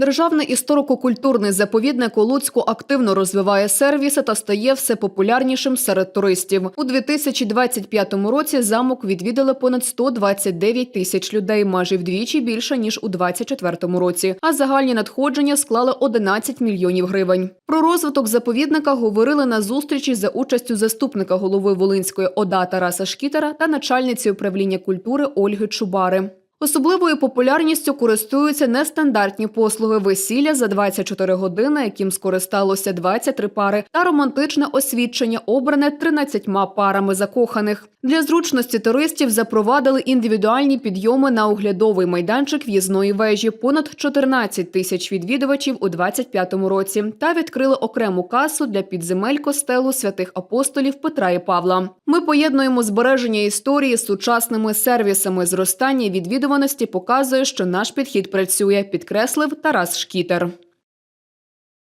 Державний історико-культурний заповідник у Луцьку активно розвиває сервіси та стає все популярнішим серед туристів. У 2025 році замок відвідали понад 129 тисяч людей, майже вдвічі більше ніж у 2024 році. А загальні надходження склали 11 мільйонів гривень. Про розвиток заповідника говорили на зустрічі за участю заступника голови Волинської ОДА Тараса Шкітера та начальниці управління культури Ольги Чубари. Особливою популярністю користуються нестандартні послуги весілля за 24 години, яким скористалося 23 пари, та романтичне освідчення, обране 13 парами закоханих. Для зручності туристів запровадили індивідуальні підйоми на оглядовий майданчик в'їзної вежі. Понад 14 тисяч відвідувачів у 25-му році та відкрили окрему касу для підземель костелу святих апостолів Петра і Павла. Ми поєднуємо збереження історії з сучасними сервісами. Зростання відвідуваності показує, що наш підхід працює, підкреслив Тарас Шкітер.